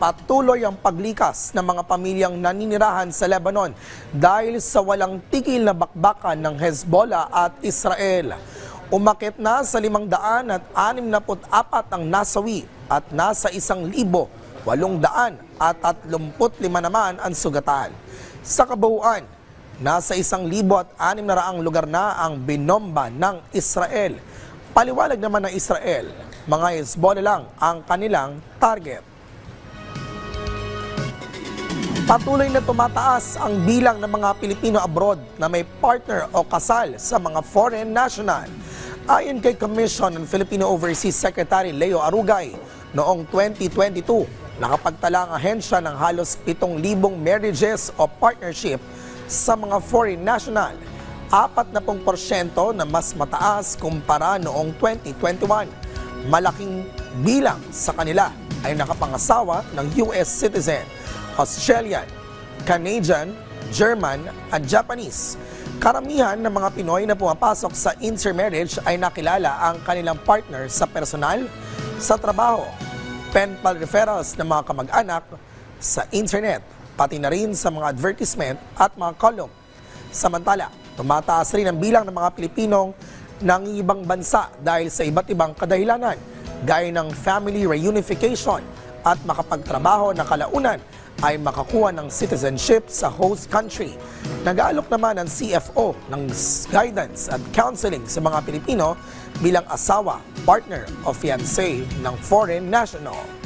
patuloy ang paglikas ng mga pamilyang naninirahan sa Lebanon dahil sa walang tigil na bakbakan ng Hezbollah at Israel. Umakit na sa 500 at 64 ang nasawi at nasa 1,800 at 35 naman ang sugatan. Sa kabuuan, nasa 1,600 lugar na ang binomba ng Israel. Paliwalag naman ng Israel, mga Hezbollah lang ang kanilang target. Patuloy na tumataas ang bilang ng mga Pilipino abroad na may partner o kasal sa mga foreign national. Ayon kay Commission on Filipino Overseas Secretary Leo Arugay, noong 2022, nakapagtala ang ahensya ng halos 7,000 marriages o partnership sa mga foreign national. 40% na mas mataas kumpara noong 2021. Malaking bilang sa kanila ay nakapangasawa ng US citizen, Australian, Canadian, German at Japanese. Karamihan ng mga Pinoy na pumapasok sa intermarriage ay nakilala ang kanilang partner sa personal, sa trabaho, pen pal referrals ng mga kamag-anak, sa internet, pati na rin sa mga advertisement at mga column. Samantala, tumataas rin ang bilang ng mga Pilipinong ng ibang bansa dahil sa iba't ibang kadahilanan, gaya ng family reunification at makapagtrabaho na kalaunan ay makakuha ng citizenship sa host country. Nag-aalok naman ang CFO ng guidance at counseling sa mga Pilipino bilang asawa, partner o fiancé ng foreign national.